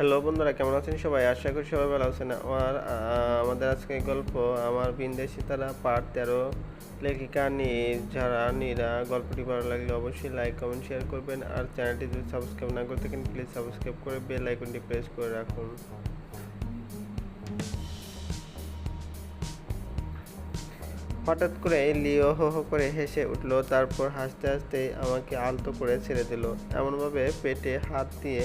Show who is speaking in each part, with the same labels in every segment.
Speaker 1: Hello বন্ধুরা, কেমন আছেন সবাই? আশা করি সবাই ভালো আছেন। আমার আমাদের আজকে গল্প আমার বিন্দেশি তারা পার্ট তেরো লেখিকা যারা নীরা, গল্পটি ভালো লাগলে অবশ্যই লাইক কমেন্ট শেয়ার করবেন। আর চ্যানেলটি যদি সাবস্ক্রাইব না করে থাকেন প্লিজ সাবস্ক্রাইব করে বেল আইকনটি প্রেস করে রাখুন। হঠাৎ করে লিও হো হো করে হেসে উঠল, তারপর হাসতে হাসতে আমাকে আলতো করে ছেড়ে দিল। এমনভাবে পেটে হাত দিয়ে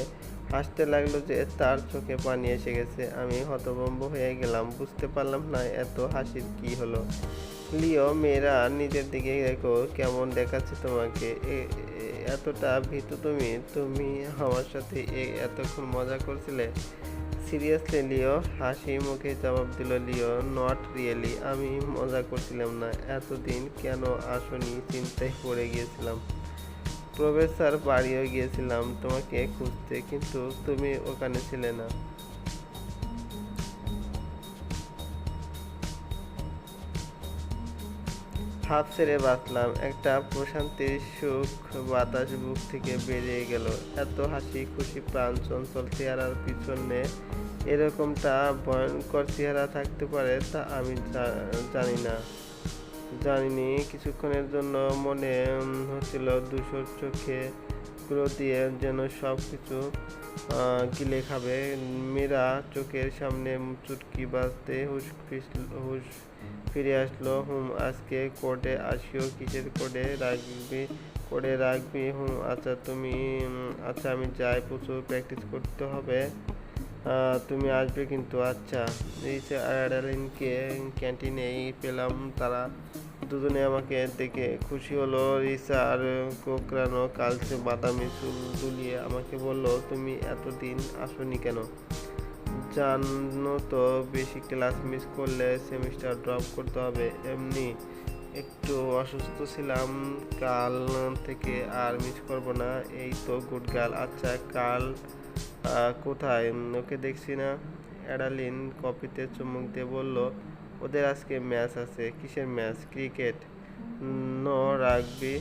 Speaker 1: হাসতে লাগল যে তার চোখে পানি এসে গেছে। আমি হতভম্ব হয়ে গেলাম, বুঝতে পারলাম না এত হাসির কি হলো। লিও, মেয়েরা, নিজের দিকে দেখো, কেমন দেখাচ্ছে তোমাকে। এতটা ভীতু তুমি তুমি আমার সাথে এতক্ষণ মজা করছিলে? সিরিয়াসলি, লিও, হাসি মুখে জবাব দিল লিও নট রিয়েলি আমি মজা করছিলাম না। এতদিন কেন আসনি? চিন্তায় পড়ে গিয়েছিলাম। প্রফেসর বাড়িও গিয়েছিলাম তোমাকে খুঁজতে, কিন্তু তুমি ওখানে ছিলে না। হাফ ছেড়ে বাঁচলাম। একটা প্রশান্তির সুখ, বাতাস বুক থেকে বেরিয়ে গেল। এত হাসি, খুশি, প্রাণ, চঞ্চল চেহারার পিছনে এরকমটা ভয়ঙ্কর চেহারা থাকতে পারে তা আমি জানি না। জানিনি। কিছুক্ষণের জন্য মনে হচ্ছিল দুশোর চোখে গুলো দিয়ে যেন সব কিছু গিলে খাবে। মীরা চোখের সামনে চুটকি বাজতে হুশ হুশ ফিরে আসলো। হুম, আজকে কোর্টে আসিও। কিসের কোর্টে রাখবি? কোর্টে রাখবি? হুম আচ্ছা তুমি আচ্ছা আমি যাই। প্রচুর প্র্যাকটিস করতে হবে। তুমি আসবে কিন্তু আচ্ছা। রিচা অ্যাডালিনকে ক্যান্টিনেই পেলাম, তারা দুজনে আমাকে দেখে খুশি হলো। রিসা আর কোকরানো কালচে বাদামি চুল দুলিয়ে আমাকে বলল, তুমি এতদিন আসনি কেন? জানো তো, বেশি ক্লাস মিস করলে সেমিস্টার ড্রপ করতে হবে। এমনি একটু অসুস্থ ছিলাম, কাল থেকে আর মিস করব না। এই তো গুড গার্ল আচ্ছা কাল কোথায়? ওকে দেখছি না। অ্যাডালিন কপিতে চুমুক দিয়ে বলল, ওদের আজকে ম্যাচ আছে। কিসের ম্যাচ? ক্রিকেট? ন, রাগবি।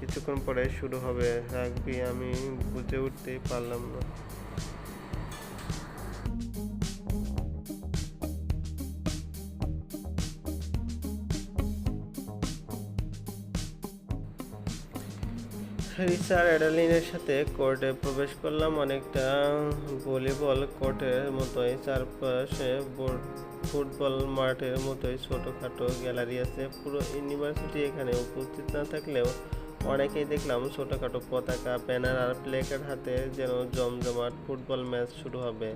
Speaker 1: কিছুক্ষণ পরে শুরু হবে। রাগবি, আমি বুঝে উঠতেই পারলাম না। রিচার অ্যাডালিনের সাথে কোর্টে প্রবেশ করলাম। অনেকটা ভলিবল কোর্টের মতোই, চারপাশে ফুটবল মাঠের মতোই, ছোটোখাটো গ্যালারি আছে। পুরো ইউনিভার্সিটি এখানে উপস্থিত না থাকলেও অনেকেই দেখলাম ছোটোখাটো পতাকা, ব্যানার আর প্লেকার্ড হাতে যেন জমজমাট ফুটবল ম্যাচ শুরু হবে।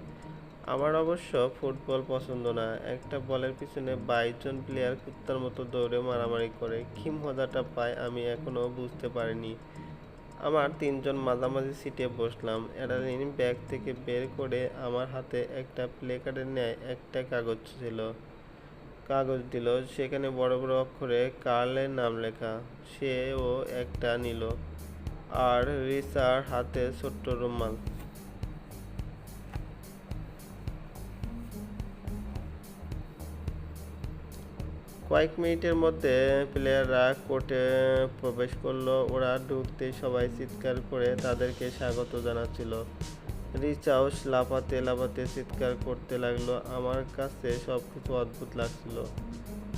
Speaker 1: আমার অবশ্য ফুটবল পছন্দ না। একটা বলের পিছনে বাইশ জন প্লেয়ার কুত্তার মতো দৌড়ে মারামারি করে। কি মজাটা পায় আমি এখনও বুঝতে পারিনি। আমার তিনজন মাঝামাঝি সিটে বসলাম। অ্যাডালিন ব্যাগ থেকে বের করে আমার হাতে একটা প্লেকার্ডের ন্যায় একটা কাগজ ছিল। কাগজ দিল, সেখানে বড় বড় অক্ষরে কার্লের নাম লেখা। সেও একটা নিল। আর রিসার হাতে ছোট্ট রুমাল। কয়েক মিনিটের মধ্যে প্লেয়াররা কোর্টে প্রবেশ করল। ওরা ঢুকতেই সবাই চিৎকার করে তাদেরকে স্বাগত জানাচ্ছিল। রিচাউস লাফাতে লাফাতে চিৎকার করতে লাগল। আমার কাছে সব কিছু অদ্ভুত লাগছিল।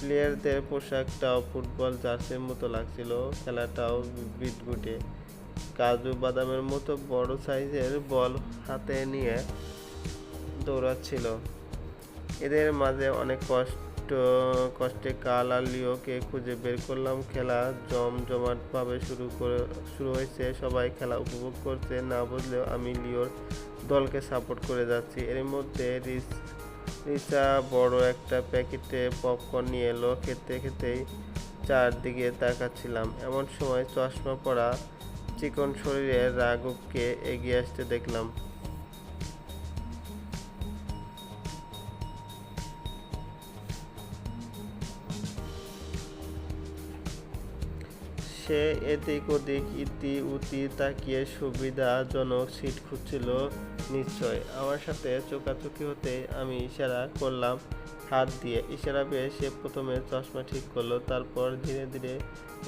Speaker 1: প্লেয়ারদের পোশাকটাও ফুটবল জার্সির মতো লাগছিল। খেলাটাও বিটগুটে কাজু বাদামের মতো বড় সাইজের বল হাতে নিয়ে দৌড়াচ্ছিল। এদের মাঝে অনেক কষ্ট কষ্টে কাল আর লিওকে খুঁজে বের করলাম। খেলা জমজমাটভাবে শুরু করে, শুরু হয়েছে। সবাই খেলা উপভোগ করছে। না বুঝলেও আমি লিওর দলকে সাপোর্ট করে যাচ্ছি। এর মধ্যে রিস, রিসা বড় একটা প্যাকেটে পপকর্ন নিয়ে এলো। খেতে খেতেই চারদিকে তাকাচ্ছিলাম। এমন সময় চশমা পরা চিকন শরীরে রাঘবকে এগিয়ে আসতে দেখলাম। সে এদিক ওদিক ইতি উতি তাকিয়ে সুবিধাজনক সিট খুঁজছিল। নিশ্চয় আমার সাথে চোকাচোকি হতে আমি ইশারা করলাম হাত দিয়ে। ইশারা পেয়ে সে প্রথমে চশমা ঠিক করল, তারপর ধীরে ধীরে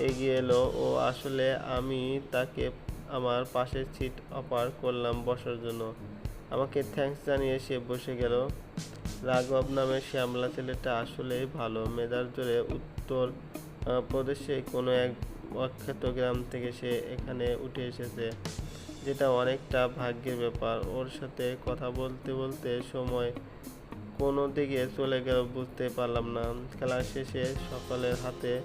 Speaker 1: এগিয়ে এলো। ও আসলে আমি তাকে আমার পাশের সিট অফার করলাম বসার জন্য। আমাকে থ্যাঙ্কস জানিয়ে সে বসে গেল। রাঘব নামের শ্যামলা ছেলেটা আসলেই ভালো। মেধার জোরে উত্তর প্রদেশে কোনো এক অখ্যাত গ্রাম থেকে সে এখানে উঠে এসেছে, যেটা অনেকটা ভাগ্যের ব্যাপার। ওর সাথে কথা বলতে বলতে সময় কোনো দিকে চলে গেল বুঝতে পারলাম না। খেলা শেষে সকলের হাতে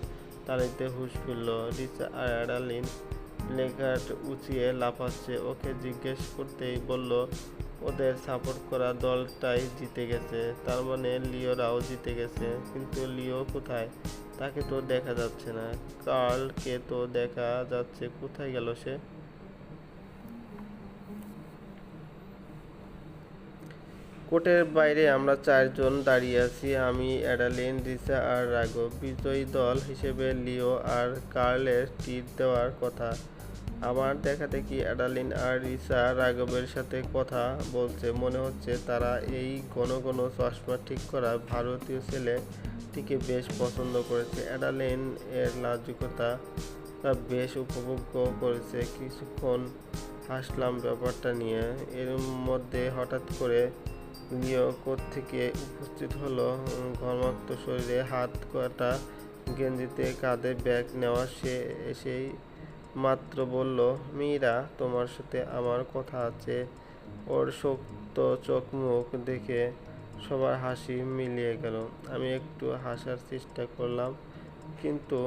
Speaker 1: তালিতে হুঁশ ফিরল। রিচা আর অ্যাডালিন প্লেকার্ড উঁচিয়ে লাফাচ্ছে। ওকে জিজ্ঞেস করতেই বলল, ওদের সাপোর্ট করা দলটাই জিতে গেছে। তার মানে লিওরাও জিতে গেছে। কিন্তু লিও কোথায়? তাকে তো দেখা যাচ্ছে না। কার্লকে তো দেখা যাচ্ছে, কোথায় গেল সে? কোর্টের বাইরে আমরা চারজন দাঁড়িয়ে আছি, আমি, অ্যাডালিন, রিসা আর রাঘব। বিজয়ী দল হিসেবে লিও আর কার্লের তীর দেওয়ার কথা। আমার দেখা দেখি অ্যাডালিন আর রিসা রাঘবের সাথে কথা বলছে? মনে হচ্ছে তারা এই ঘন ঘন চশমা ঠিক করা ভারতীয় ছেলেটিকে বেশ পছন্দ করেছে। অ্যাডালিন এর লাজুকতা বেশ উপভোগ করেছে। কিছুক্ষণ হাসলাম ব্যাপারটা নিয়ে। এর মধ্যে হঠাৎ করে লিও থেকে উপস্থিত হলো। ঘর্মাক্ত শরীরে হাত কাটা গেঞ্জিতে কাঁধে ব্যাগ নেওয়া সে এসেই মাত্র বলল, মীরা, তোমার সাথে আমার কথা আছে। ওর শক্ত চোখ মুখ দেখে সবার হাসি মিলিয়ে গেল। আমি একটু হাসার চেষ্টা করলাম, কিন্তু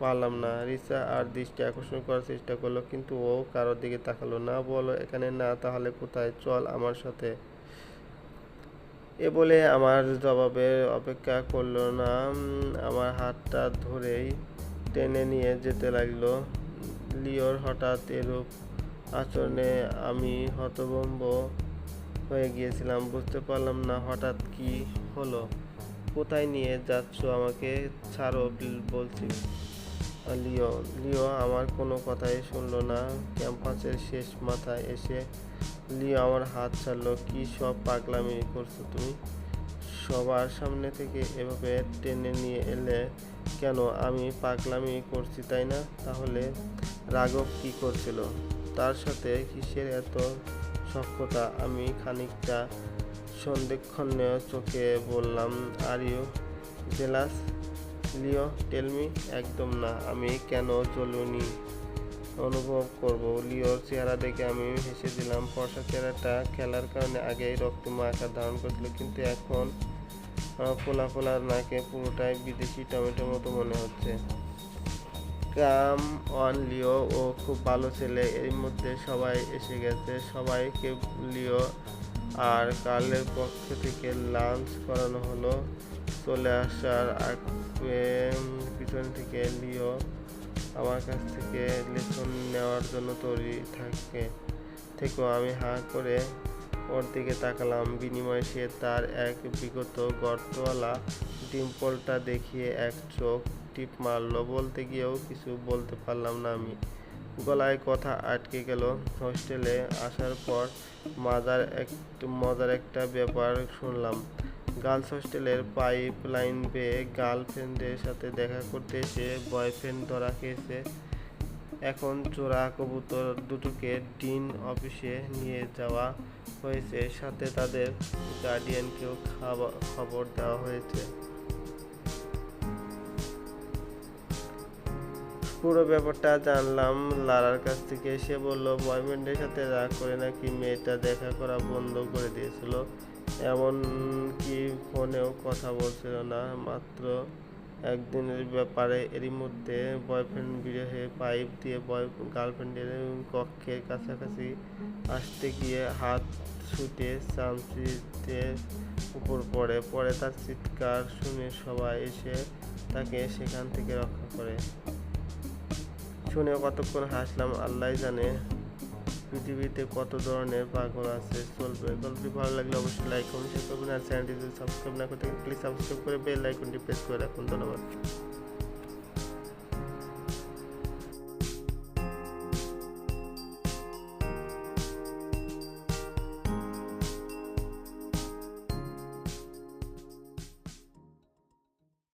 Speaker 1: পারলাম না। রিসা আর দৃষ্টি আকর্ষণ করার চেষ্টা করল, কিন্তু ও কারোর দিকে তাকালো না। বলো এখানে না, তাহলে কোথায়? চল আমার সাথে। এ বলে আমার জবাবের অপেক্ষা করল না। আমার হাতটা ধরেই টেনে নিয়ে যেতে লাগল। লিওর হঠাৎ এরূপ আচরণে আমি হতভম্ব হয়ে গিয়েছিলাম, বুঝতে পারলাম না হঠাৎ কি হলো। কোথায় নিয়ে যাচ্ছ আমাকে? ছাড়ো, বিল- বলছি। লিও লিও আমার কোনো কথাই শুনলো না। ক্যাম্পাসের শেষ মাথায় এসে, লিও আমার হাত ছাড়লো, কি সব পাগলামি করছ তুমি? সবার সামনে থেকে এভাবে টেনে নিয়ে এলে কেন? আমি পাগলামি করছি, তাই না? তাহলে রাঘব কি করছিল? তার সাথে কিসের এত সক্ষতা আমি খানিকটা সন্দেক্ষণ্য চোখে বললাম are you jealous Leo tell me একদম না, আমি কেন জ্বলুনি অনুভব করব? লিওর চেহারা দেখে আমি হেসে দিলাম, ফর্সা চেহারাটা খেলার কারণে আগেই রক্তমা আকার ধারণ করেছিল, কিন্তু এখন ফোলা ফোলা নাকে পুরোটাই বিদেশি টমেটোর মতো মনে হচ্ছে। কাম অন লিও, ও খুব ভালো ছেলে। এর মধ্যে সবাই এসে গেছে। সবাইকে লিও আর কার্লের পক্ষ থেকে লাঞ্চ করানো হলো। চলে আসার পিছন থেকে লিও আমার কাছ থেকে লেসন নেওয়ার জন্য তৈরি থাকে। থেকেও আমি হাঁ করে ওর দিকে তাকালাম। বিনিময়ে সে তার এক বিগত গর্তওয়ালা ডিম্পলটা দেখিয়ে এক চোখ টিপ মারলো। বলতে গিয়েও কিছু বলতে পারলাম না আমি। গলায় কথা আটকে গেল। হোস্টেলে আসার পর মাজার এক মজার একটা ব্যাপার শুনলাম। গার্লস হোস্টেলের পাইপ লাইন বেয়ে গার্লফ্রেন্ডের সাথে দেখা করতে এসে বয়ফ্রেন্ড ধরা খেয়েছে। এখন চোরা কবুতর দুটোকে ডিন অফিসে নিয়ে যাওয়া হয়েছে। সাথে তাদের গার্ডিয়ানকেও খাবার খবর দেওয়া হয়েছে। পুরো ব্যাপারটা জানলাম। লারার কাছ থেকে সে বলল বয়ফ্রেন্ডের সাথে রাগ করে নাকি মেয়েটা দেখা করা বন্ধ করে দিয়েছিল? এমন কি ফোনেও কথা বলছিল না। মাত্র একদিনের ব্যাপারে এরই মধ্যে বয়ফ্রেন্ড বিরহে পাইপ দিয়ে বয় গার্লফ্রেন্ডের কক্ষের কাছাকাছি আসতে গিয়ে হাত ছুটে চামচিতে উপর পড়ে। পরে তার চিৎকার শুনে সবাই এসে তাকে সেখান থেকে রক্ষা করে। শুনে কতক্ষণ হাসলাম আল্লাহ জানে। পৃথিবীতে কত ধরনের পাগল আছে, চলবে। গল্পটি ভালো লাগলে অবশ্যই লাইক কমেন্ট শেয়ার করবেন। আর চ্যানেলটি যদি সাবস্ক্রাইব না করতে প্লিজ সাবস্ক্রাইব করে বেল আইকনটি প্রেস করে রাখুন। ধন্যবাদ।